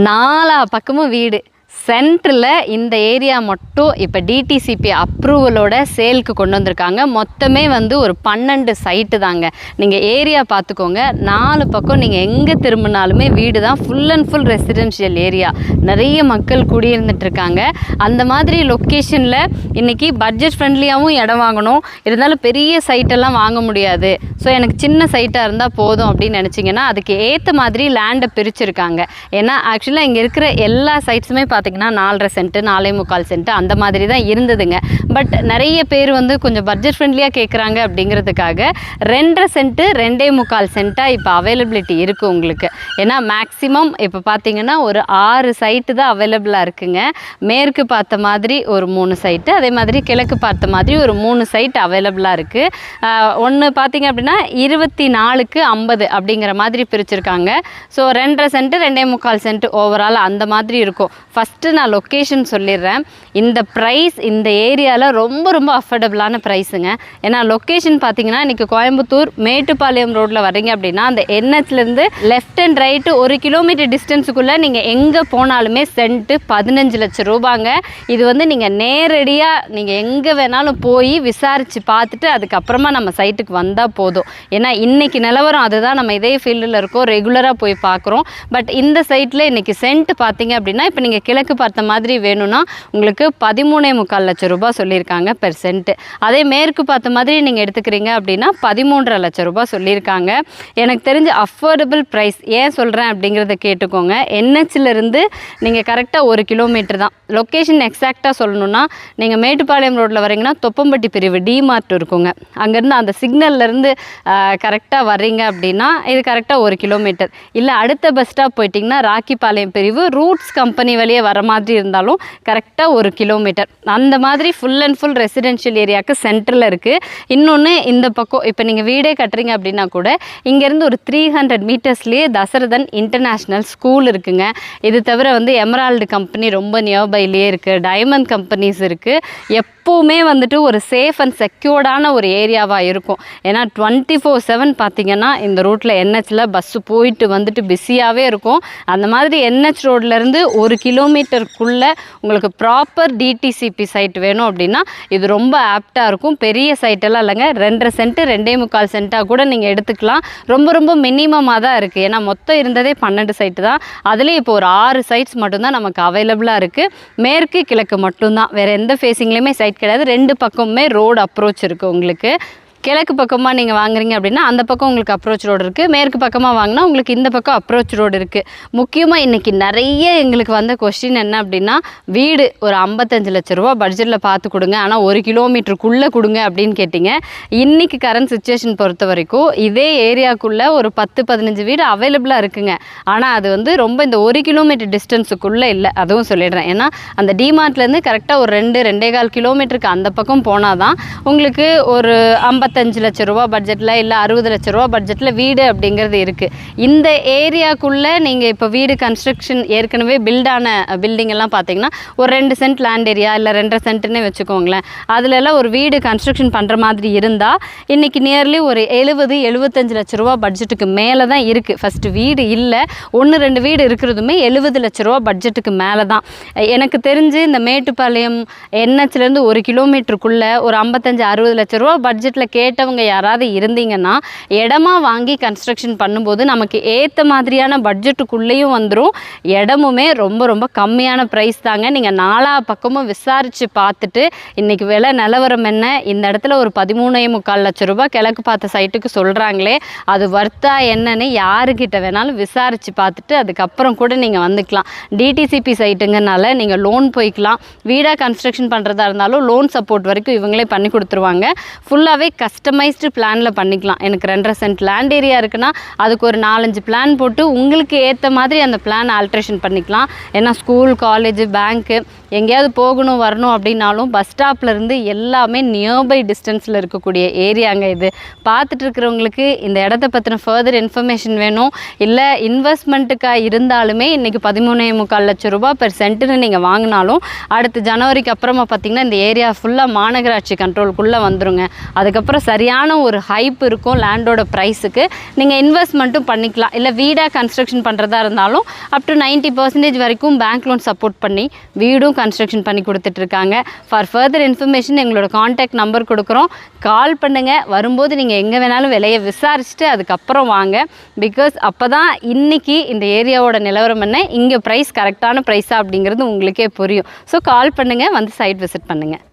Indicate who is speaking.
Speaker 1: நாலா பக்கமும் வீடு. சென்டரில் இந்த ஏரியா மட்டும் இப்போ டிடிசிபி அப்ரூவலோட சேலுக்கு கொண்டு வந்திருக்காங்க. மொத்தமே வந்து ஒரு பன்னெண்டு சைட்டு தாங்க. நீங்கள் ஏரியா பார்த்துக்கோங்க நாலு பக்கம் நீங்கள் எங்கே திரும்பினாலுமே வீடு தான் full and full residential area நிறைய மக்கள் குடியிருந்துட்டுருக்காங்க அந்த மாதிரி லொக்கேஷனில் இன்றைக்கி பட்ஜெட் ஃப்ரெண்ட்லியாகவும் இடம் வாங்கணும். இருந்தாலும் பெரிய சைட்டெல்லாம் வாங்க முடியாது. ஸோ எனக்கு சின்ன சைட்டாக இருந்தால் போதும் அப்படின்னு நினச்சிங்கன்னா அதுக்கு ஏற்ற மாதிரி லேண்டை பிரிச்சுருக்காங்க. ஏன்னா ஆக்சுவலாக இங்கே இருக்கிற எல்லா சைட்ஸுமே பார்த்திங்கன்னா நாலரை சென்ட்டு நாலே முக்கால் சென்ட்டு அந்த மாதிரி தான் இருந்ததுங்க. பட் நிறைய பேர் வந்து கொஞ்சம் பட்ஜெட் ஃப்ரெண்ட்லியாக கேட்குறாங்க அப்படிங்கிறதுக்காக ரெண்டரை சென்ட்டு ரெண்டே முக்கால் சென்ட்டாக இப்போ அவைலபிலிட்டி இருக்குது உங்களுக்கு. ஏன்னா மேக்ஸிமம் இப்போ பார்த்தீங்கன்னா ஒரு ஆறு சைட்டு தான் அவைலபிளாக இருக்குங்க. மேற்கு பார்த்த மாதிரி ஒரு மூணு சைட்டு அதே மாதிரி கிழக்கு பார்த்த மாதிரி ஒரு மூணு சைட் அவைலபிளாக இருக்குது ஒன்று பார்த்தீங்க அப்படின்னா இருபத்தி நாலுக்கு ஐம்பது அப்படிங்கிற மாதிரி பிரிச்சிருக்காங்க. ஸோ ரெண்டரை சென்ட்டு ரெண்டே முக்கால் சென்ட் ஓவரால் அந்த மாதிரி இருக்கும். ஃபஸ்ட்டு நான் லொக்கேஷன் சொல்லிடுறேன். இந்த ப்ரைஸ் இந்த ஏரியாவில் ரொம்ப ரொம்ப அஃபோர்டபுளான ப்ரைஸுங்க ஏன்னா லொக்கேஷன் பார்த்தீங்கன்னா இன்றைக்கி கோயம்புத்தூர் மேட்டுப்பாளையம் ரோட்டில் வர்றீங்க அப்படின்னா அந்த என்ஹெச்லேருந்து லெஃப்ட் அண்ட் ரைட்டு ஒரு கிலோமீட்டர் டிஸ்டன்ஸுக்குள்ளே நீங்கள் எங்கே போனாலுமே சென்ட்டு பதினஞ்சு லட்சம் ரூபாங்க. இது வந்து நீங்கள் நேரடியாக நீங்கள் எங்கே வேணாலும் போய் விசாரித்து பார்த்துட்டு அதுக்கப்புறமா நம்ம சைட்டுக்கு வந்தால் போதும். ஏன்னா இன்றைக்கி நிலவரம் அதுதான். நம்ம இதே ஃபீல்டில் இருக்கோம் ரெகுலராக போய் பார்க்குறோம். பட் இந்த சைட்டில் இன்றைக்கி சென்ட் பார்த்தீங்க அப்படின்னா இப்போ நீங்கள் கிழக்கு பார்த்த மாதிரி வேணும்னா உங்களுக்கு பதிமூணே முக்கால் லட்சம் ரூபாய் சொல்லியிருக்காங்க பெர் சென்ட்டு அதே மேற்கு பார்த்த மாதிரி நீங்கள் எடுத்துக்கிறீங்க அப்படின்னா பதிமூன்றரை லட்சம் ரூபாய் சொல்லியிருக்காங்க. எனக்கு தெரிஞ்ச அஃபோர்டபுள் ப்ரைஸ் ஏன் சொல்கிறேன் அப்படிங்கிறத கேட்டுக்கோங்க. என்ஹெச்லேருந்து நீங்கள் கரெக்டாக ஒரு கிலோமீட்டர் தான். லொக்கேஷன் எக்ஸாக்டாக சொல்லணும்னா நீங்கள் மேட்டுப்பாளையம் ரோட்டில் வரீங்கன்னா தொப்பம்பட்டி பிரிவு டிமார்ட் இருக்குங்க. அங்கேருந்து அந்த சிக்னல்லேருந்து கரெக்டாக வர்றீங்க அப்படின்னா இது கரெக்டாக ஒரு கிலோமீட்டர் இல்லை அடுத்த பஸ் ஸ்டாப் போயிட்டிங்கன்னா ராக்கிப்பாளையம் பிரிவு ரூட்ஸ் கம்பெனி வழியே வர மாதிரி இருந்தாலும் கரெக்டாக ஒரு கிலோமீட்டர் அந்த மாதிரி ஃபுல் அண்ட் ஃபுல் ரெசிடென்ஷியல் ஏரியாவுக்கு சென்டரில் இருக்குது இன்னொன்று இந்த பக்கம் இப்போ நீங்கள் வீடே கட்டுறீங்க அப்படின்னா கூட இங்கேருந்து ஒரு த்ரீ ஹண்ட்ரட் மீட்டர்ஸ்லேயே தசரதன் இன்டர்நேஷ்னல் ஸ்கூல் இருக்குங்க. இது தவிர வந்து எமரால்டு கம்பெனி ரொம்ப நியர்பைலேயே இருக்குது டைமண்ட் கம்பெனிஸ் இருக்குது எப்போவுமே வந்துட்டு ஒரு சேஃப் அண்ட் செக்யூர்டான ஒரு ஏரியாவாக இருக்கும். ஏன்னா டுவெண்ட்டி ஃபோர் செவன் பார்த்தீங்கன்னா இந்த ரூட்டில் என்ஹெச்சில் பஸ்ஸு போயிட்டு வந்துட்டு பிஸியாகவே இருக்கும். அந்த மாதிரி என்ஹெச் ரோட்லேருந்து ஒரு கிலோமீட்டர் கிலோமீட்டருக்குள்ளே உங்களுக்கு ப்ராப்பர் டிடிசிபி சைட் வேணும் அப்படின்னா இது ரொம்ப ஆப்டாக இருக்கும். பெரிய சைட்டெல்லாம் இல்லைங்க. ரெண்டரை சென்ட்டு ரெண்டே முக்கால் சென்ட்டாக கூட நீங்கள் எடுத்துக்கலாம். ரொம்ப ரொம்ப மினிமமாக தான் இருக்குது ஏன்னா மொத்தம் இருந்ததே பன்னெண்டு சைட்டு தான். அதுலேயும் இப்போ ஒரு ஆறு சைட்ஸ் மட்டும்தான் நமக்கு அவைலபிளாக இருக்குது மேற்கு கிழக்கு மட்டும்தான். வேறு எந்த ஃபேஸிங்லேயுமே சைட் கிடையாது. ரெண்டு பக்கமுமே ரோடு அப்ரோச் இருக்குது உங்களுக்கு. கிழக்கு பக்கமாக நீங்கள் வாங்குறீங்க அப்படின்னா அந்த பக்கம் உங்களுக்கு அப்ரோச் ரோடு இருக்குது மேற்கு பக்கமாக வாங்கினா உங்களுக்கு இந்த பக்கம் அப்ரோச் ரோடு இருக்குது முக்கியமாக இன்றைக்கி நிறைய எங்களுக்கு வந்த கொஸ்டின் என்ன அப்படின்னா வீடு ஒரு ஐம்பத்தஞ்சு லட்ச ரூபா பட்ஜெட்டில் பார்த்து கொடுங்க. ஆனால் ஒரு கிலோமீட்டருக்குள்ளே கொடுங்க அப்படின்னு கேட்டிங்க. இன்றைக்கி கரண்ட் சுச்சுவேஷன் பொறுத்த வரைக்கும் இதே ஏரியாக்குள்ளே ஒரு பத்து பதினஞ்சு வீடு அவைலபிளாக இருக்குங்க. ஆனால் அது வந்து ரொம்ப இந்த ஒரு கிலோமீட்டர் டிஸ்டன்ஸுக்குள்ளே இல்லை. அதுவும் சொல்லிடுறேன். ஏன்னா அந்த டிமார்ட்லேருந்து கரெக்டாக ஒரு ரெண்டு ரெண்டே கால் கிலோமீட்டருக்கு அந்த பக்கம் போனால் தான் உங்களுக்கு ஒரு இருபத்தஞ்சு லட்ச ரூபா பட்ஜெட்டில் இல்லை அறுபது லட்ச ரூபா பட்ஜெட்டில் வீடு அப்படிங்கிறது இருக்குது இந்த ஏரியாக்குள்ளே நீங்கள் இப்போ வீடு கன்ஸ்ட்ரக்ஷன் ஏற்கனவே பில்டான பில்டிங் எல்லாம் பார்த்தீங்கன்னா ஒரு ரெண்டு சென்ட் லேண்ட் ஏரியா இல்லை ரெண்டரை சென்ட்டுன்னு வச்சுக்கோங்களேன். அதிலெல்லாம் ஒரு வீடு கன்ஸ்ட்ரக்ஷன் பண்ணுற மாதிரி இருந்தால் இன்றைக்கி நியர்லி ஒரு எழுபது எழுபத்தஞ்சு லட்ச ரூபா பட்ஜெட்டுக்கு மேலே தான் இருக்குது ஃபஸ்ட்டு வீடு இல்லை ஒன்று ரெண்டு வீடு இருக்கிறதுமே எழுபது லட்ச ரூபா பட்ஜெட்டுக்கு மேலே தான் எனக்கு தெரிஞ்சு இந்த மேட்டுப்பாளையம் என்ஹெச்லேருந்து ஒரு கிலோமீட்டருக்குள்ளே ஒரு ஐம்பத்தஞ்சு அறுபது லட்ச ரூபா பட்ஜெட்டில் கேட்டவங்க யாராவது இருந்தீங்கன்னா இடமா வாங்கி கன்ஸ்ட்ரக்ஷன் பண்ணும்போது நமக்கு ஏற்ற மாதிரியான பட்ஜெட்டுக்குள்ளேயும் வந்துடும் இடமுமே ரொம்ப ரொம்ப கம்மியான ப்ரைஸ் தாங்க. நீங்கள் நாலா பக்கமும் விசாரித்து பார்த்துட்டு இன்றைக்கி விலை நிலவரம் என்ன? இந்த இடத்துல ஒரு பதிமூணே முக்கால் லட்ச ரூபாய் கிழக்கு பார்த்த சைட்டுக்கு சொல்கிறாங்களே அது வர்த்தா என்னன்னு யாருக்கிட்ட வேணாலும் விசாரித்து பார்த்துட்டு அதுக்கப்புறம் கூட நீங்கள் வந்துக்கலாம். டிடிசிபி சைட்டுங்கனால நீங்கள் லோன் போய்க்கலாம். வீடாக கன்ஸ்ட்ரக்ஷன் பண்ணுறதா இருந்தாலும் லோன் சப்போர்ட் வரைக்கும் இவங்களே பண்ணி கொடுத்துருவாங்க. ஃபுல்லாகவே கஸ்டமைஸ்டு பிளானில் பண்ணிக்கலாம். எனக்கு ரெண்டரை சென்ட் லேண்ட் ஏரியா இருக்குன்னா அதுக்கு ஒரு நாலஞ்சு பிளான் போட்டு உங்களுக்கு ஏற்ற மாதிரி அந்த பிளான் ஆல்ட்ரேஷன் பண்ணிக்கலாம். ஏன்னா ஸ்கூல் காலேஜ் பேங்க்கு எங்கேயாவது போகணும் வரணும் அப்படின்னாலும் பஸ் ஸ்டாப்லேருந்து எல்லாமே நியர்பை டிஸ்டன்ஸில் இருக்கக்கூடிய ஏரியாங்க இது. பார்த்துட்டு இருக்கிறவங்களுக்கு இந்த இடத்த பற்றின ஃபர்தர் இன்ஃபர்மேஷன் வேணும். இல்லை இன்வெஸ்ட்மெண்ட்டுக்காக இருந்தாலுமே இன்றைக்கி பதிமூணே முக்கால் லட்சம் ரூபாய் பெர் சென்ட்டுன்னு நீங்கள் வாங்கினாலும் அடுத்து ஜனவரிக்கு அப்புறமா பார்த்திங்கன்னா இந்த ஏரியா ஃபுல்லாக மாநகராட்சி கண்ட்ரோலுக்குள்ளே வந்துருங்க. அதுக்கப்புறம் சரியான ஒரு ஹைப் இருக்கும் லேண்டோட ப்ரைஸுக்கு நீங்கள் இன்வெஸ்ட்மெண்ட்டும் பண்ணிக்கலாம். இல்லை வீடாக கன்ஸ்ட்ரக்ஷன் பண்ணுறதா இருந்தாலும் அப் டு நைன்ட்டி பர்சன்டேஜ் வரைக்கும் பேங்க் லோன் சப்போர்ட் பண்ணி வீடும் கன்ஸ்ட்ரக்ஷன் பண்ணி கொடுத்துட்ருக்காங்க. ஃபார் ஃபர்தர் இன்ஃபர்மேஷன் எங்களோட காண்டாக்ட் நம்பர் கொடுக்குறோம். கால் பண்ணுங்கள் வரும்போது நீங்கள் எங்கே வேணாலும் விலையை விசாரிச்சுட்டு அதுக்கப்புறம் வாங்க. பிகாஸ் அப்போ தான் இன்றைக்கி இந்த ஏரியாவோட நிலவரம் என்ன? இங்கே ப்ரைஸ் கரெக்டான ப்ரைஸாக அப்படிங்கிறது உங்களுக்கே புரியும். ஸோ கால் பண்ணுங்கள் வந்து சைட் விசிட் பண்ணுங்கள்